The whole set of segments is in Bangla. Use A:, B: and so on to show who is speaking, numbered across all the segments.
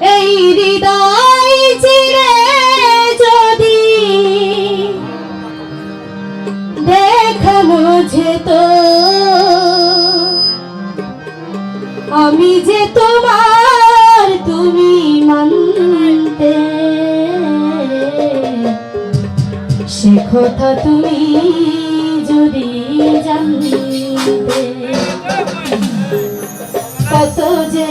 A: এই হৃদয় চিরে যদি দেখানো যেত আমি যে তোমার তুমি মানতে। সে কথা তুমি যদি জানতে, কত যে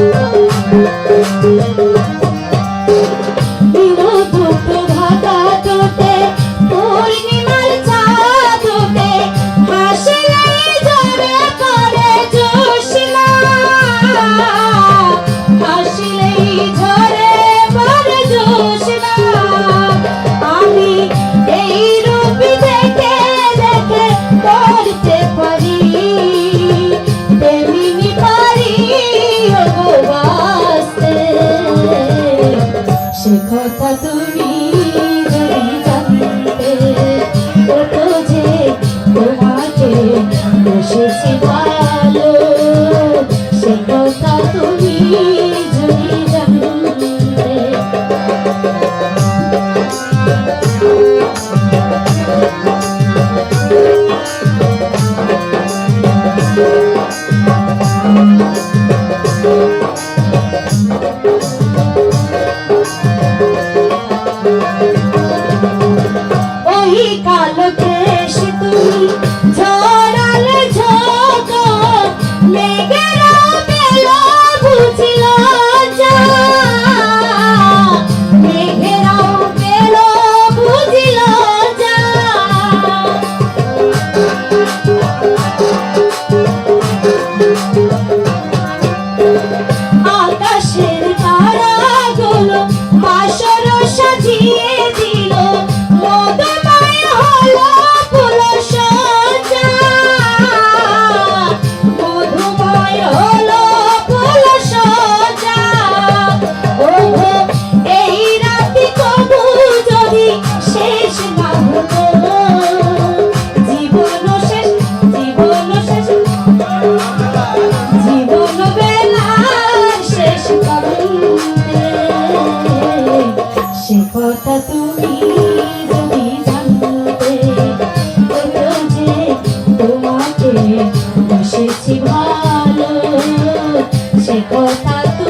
A: Thank you. কথা তুই ভালোবেসে তুমি। i'll do Satu